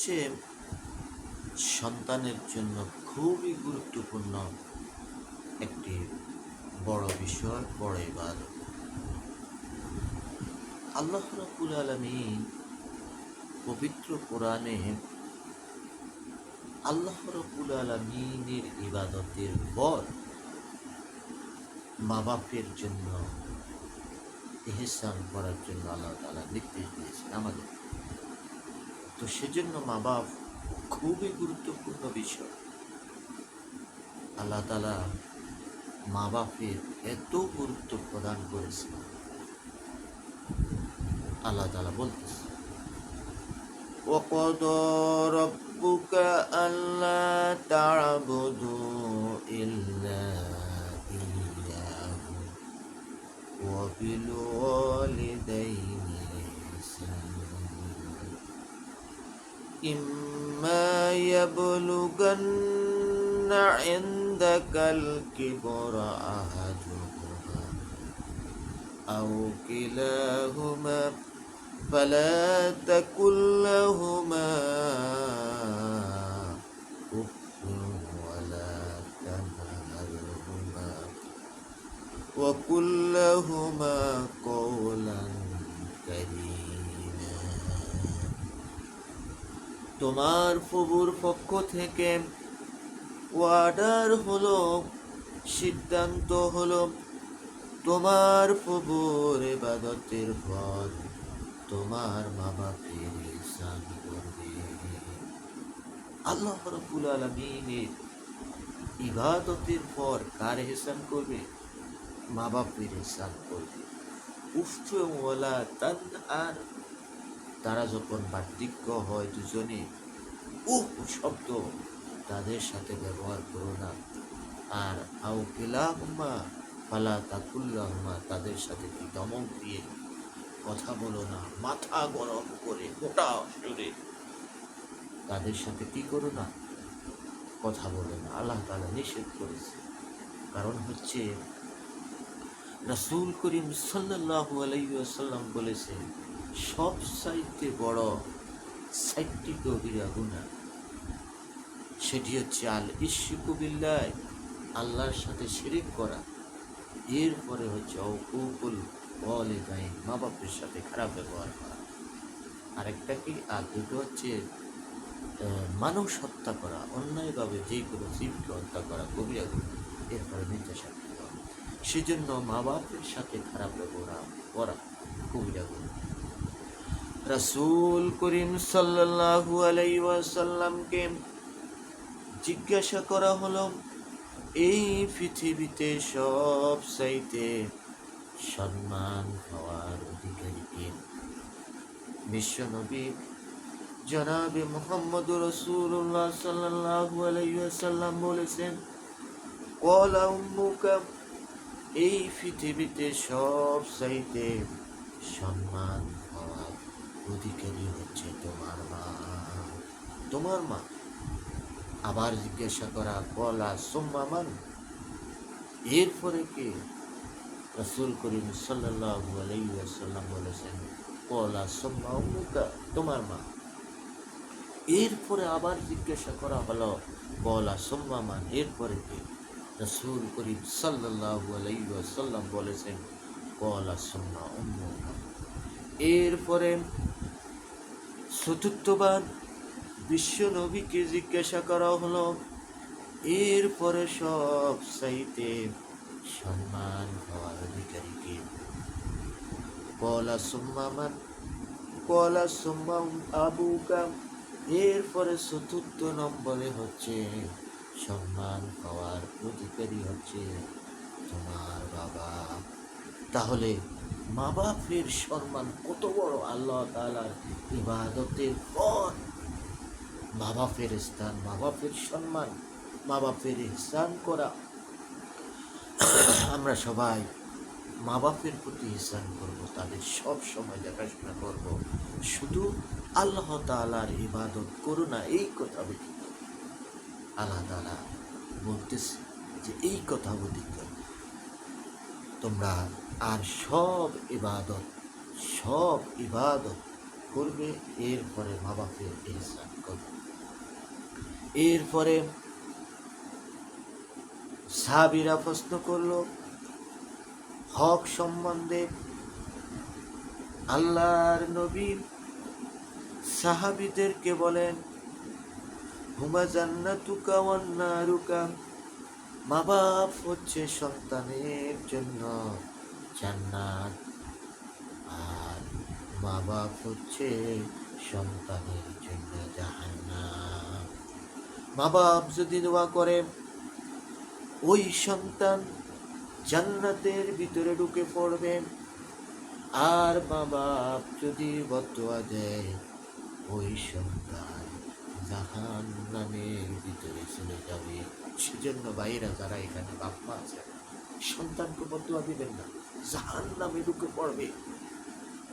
হচ্ছে সন্তানের জন্য খুবই গুরুত্বপূর্ণ একটি বড় বিষয়, বড় ইবাদত। আল্লাহ রাব্বুল আলামিন পবিত্র কোরআনে আল্লাহ রাব্বুল আলামিনের ইবাদতের পর মা বাপের জন্য এহসান করার জন্য আল্লাহ তাআলা নির্দেশ দিয়েছেন আমাদের তো সেজন্য মা বাপ খুবই গুরুত্বপূর্ণ বিষয় আল্লাহ তালা মা বাপের এত গুরুত্ব প্রদান করেছে আল্লাহ তালা বলতেছে وقضى ربك ألا تعبدوا إلا إياه وبالوالدين إحسانا إما يبلغن عندك الكبر أحدهما أو كلاهما فلا تقل لهما أف ولا تنهرهما وقل قولا كريما তোমার প্রভুর পক্ষ থেকে ওয়ার্ডার হলো, সিদ্ধান্ত হলো তোমার প্রভুর এবাদতের পর তোমার মা বাপের ইহসান করবে। আল্লাহ রব্বুল আলমিনের ইবাদতের পর কার ইহসান করবে? মা বাপের ইহসান করবে। উফে ওয়ালা তান আর তারা যখন বার্ধক্য হয় দুজনে, উহ শব্দ তাদের সাথে ব্যবহার করো না। আর আউ কিলাহুমা ফালা তাকুল্লাহুমা তাদের সাথে কি দমক দিয়ে কথা বলো না। মাথা গরম করে, মোটা সুরে। তাদের সাথে কি করো না? কথা বলো না। আল্লাহ তাআলা নিষেধ করেছে। কারণ হচ্ছে, রাসূল করিম সাল্লাল্লাহু আলাইহি ওয়াসাল্লাম বলেছেন সব চাইতে বড় সাইটটি কবিরা গুণা সেটি হচ্ছে আল ইস্যুকুবিল্লাহ আল্লাহর সাথে শিরিক করা। এরপরে হচ্ছে অকুকুল বলে গায়ে মা বাপের সাথে খারাপ ব্যবহার করা। আরেকটা কি? আর দুটো হচ্ছে মানুষ হত্যা করা, অন্যায়ভাবে যে কোনো জীবকে হত্যা করা, কবিরা গুণা এরপরে সাক্ষী দেওয়া। সেজন্য মা বাপের সাথে খারাপ ব্যবহার করা কবিরা গুণা রাসূল করিম সাল্লাল্লাহু আলাইহি ওয়াসাল্লামকে জিজ্ঞাসা করা হলো, এই পৃথিবীতে সব চাইতে সম্মান হওয়ার অধিকারীকে বিশ্বনবী জনাবে মোহাম্মদ রসুল্লাহ সাল্লাল্লাহু আলাইহি ওয়াসাল্লাম বলেছেন, কলা এই পৃথিবীতে সব চাইতে সম্মান অধিকারী হচ্ছে তোমার মা। তোমার মা? আবার জিজ্ঞাসা করা কলা সোম্মামান এরপরে কে? রসুল করিম আলাইহি বলেছেন কলা সোম্মা উম্মুকা, তোমার মা। এরপরে আবার জিজ্ঞাসা করা হলো কলা সোম্মামান এরপরে কে? রসুল করিম সাল্লাল্লাহু আলাইহি ওয়াসাল্লাম বলেছেন কলা সোম্মা উম্মুকা। এরপরে চতুর্থবার বিশ্ব নবীকে জিজ্ঞাসা করা হলো, এরপরে সব সাইতে সম্মান হওয়ার অধিকারীকে কলা সুম্মামান কলা সুম্মাম আবুকা এরপরে চতুর্থ নম্বরে হচ্ছে সম্মান হওয়ার অধিকারী হচ্ছে তোমার বাবা। তাহলে মা বাপের সম্মান কত বড় আল্লাহ তালার ইবাদতের পর মা বাপের স্থান মা বাপের সম্মান মা বাপের স্থান করা। আমরা সবাই মা বাপের প্রতি ইহসান করব, তাদের সব সময় দেখাশোনা করব। শুধু আল্লাহ তালার ইবাদত করো না, এই কথা ব্যতীত। আল্লাহ তালা বলতেছে যে, এই কথা ব্যতীত তোমরা আর সব ইবাদত সব ইবাদত করবে এরপরে মা বাপের এহসান করবে। এরপরে সাহাবিরা প্রশ্ন করল, হক সম্বন্ধে আল্লাহর নবী সাহাবিদেরকে বলেন, হুমা জান্নাতুকা ওয়ান্নারুকা মা বাপ হচ্ছে সন্তানের জন্য। জান্নাত। আর মা বাপ হচ্ছে সন্তানের জন্য জাহান্নাম। মা বাপ যদি দোয়া করে, ওই সন্তান জান্নাতের ভিতরে ঢুকে পড়বে। আর মা বাপ যদি বদোয়া দেয়, ওই সন্তান জাহান নামের ভিতরে চলে যাবে। সেজন্য বাইরা যারা এখানে বাপ মা আছে সন্তানকে বদোয়া দিবেন না। জাহান নামে ঢুকে পড়বে।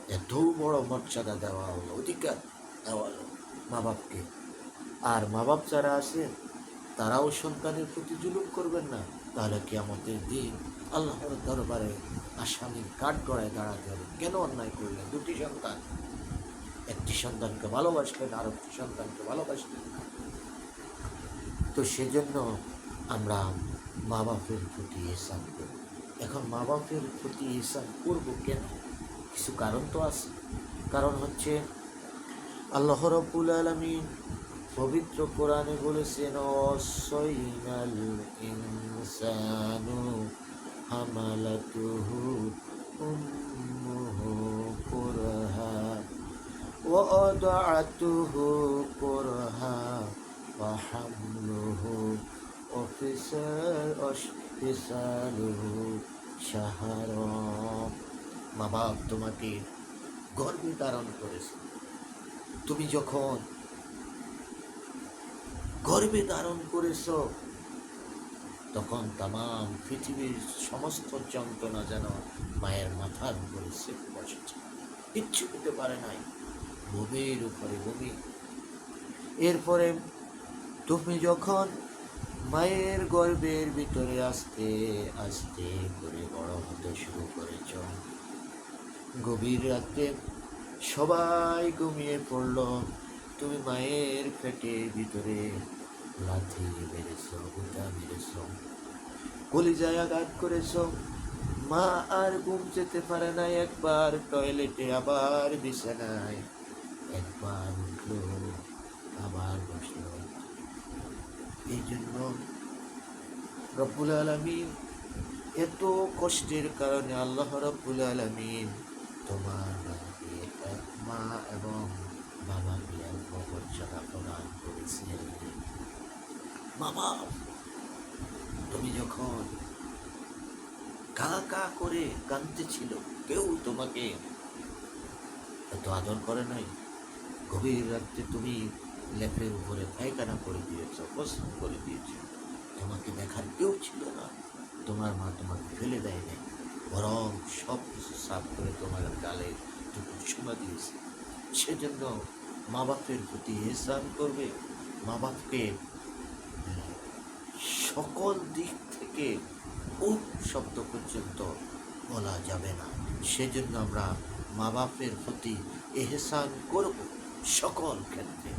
এত বড় মর্যাদা দেওয়া হলো, অধিকার দেওয়া হলো মা বাপকে আর মা বাপ যারা আছে, তারাও সন্তানের প্রতি জুলুম করবেন না। তাহলে কি আমাদের দিন আল্লাহর দরবারে আসামির কাঠ গড়ায় দাঁড়াতে হবে। কেন অন্যায় করলেন? দুটি সন্তান। একটি সন্তানকে ভালোবাসলেন আর একটি সন্তানকে ভালোবাসলেন তো সেজন্য আমরা মা বাপের প্রতি হিসাব করব এখন মা বাপের প্রতি হিসাব করব কেন? কিছু কারণ তো আছে। কারণ হচ্ছে আল্লাহ রবুল আলমী পবিত্র কোরআনে বলেছেন, অসইনাল ইনসানু হামালাতুহু মা বাপ তোমাকে গর্বে ধারণ করেছে। তুমি যখন গর্বে ধারণ করেছ, তখন তাম পৃথিবীর সমস্ত যন্ত্রণা যেন মায়ের মাথার উপরে চেপে বসেছে। কিচ্ছু হতে পারে নাই। ভূমির উপরে ভূমি এরপরে তুমি যখন মায়ের গর্ভের ভিতরে আস্তে আস্তে করে বড় হতে শুরু করেছ। গভীর রাতে সবাই ঘুমিয়ে পড়ল। তুমি মায়ের পেটের ভিতরে লাথি মেরেছ গুটা মেরেছ, কলিজায় আঘাত করেছ। মা আর ঘুম যেতে পারে না, একবার টয়লেটে, আবার বিছানায়। একবার উঠল, আবার বসল। এই জন্য রব্বুল আলমিন এত কষ্টের কারণে আল্লাহ রব্বুল আলমিন তোমার মা এবং বাবাকে এক মর্যাদা প্রদান করেছে বাবা, তুমি যখন কা কা করে কাঁদতেছিল, কেউ তোমাকে এত আদর করে নাই? গভীর রাত্রে তুমি লেপের উপরে পায়খানা করে দিয়েছ প্রস্রাব করে দিয়েছ। তোমাকে দেখার কেউ ছিল না। তোমার মা তোমাকে ফেলে দেয় নাই, বরং সব কিছু সাফ করে তোমার গালে টুকু চুমা দিয়েছে। সেজন্য মা বাপের প্রতি এহসান করবে। মা বাপকে সকল দিক থেকে উপ শব্দ পর্যন্ত বলা যাবে না। সেজন্য আমরা মা বাপের প্রতি এহসান করব সকল ক্ষেত্রে।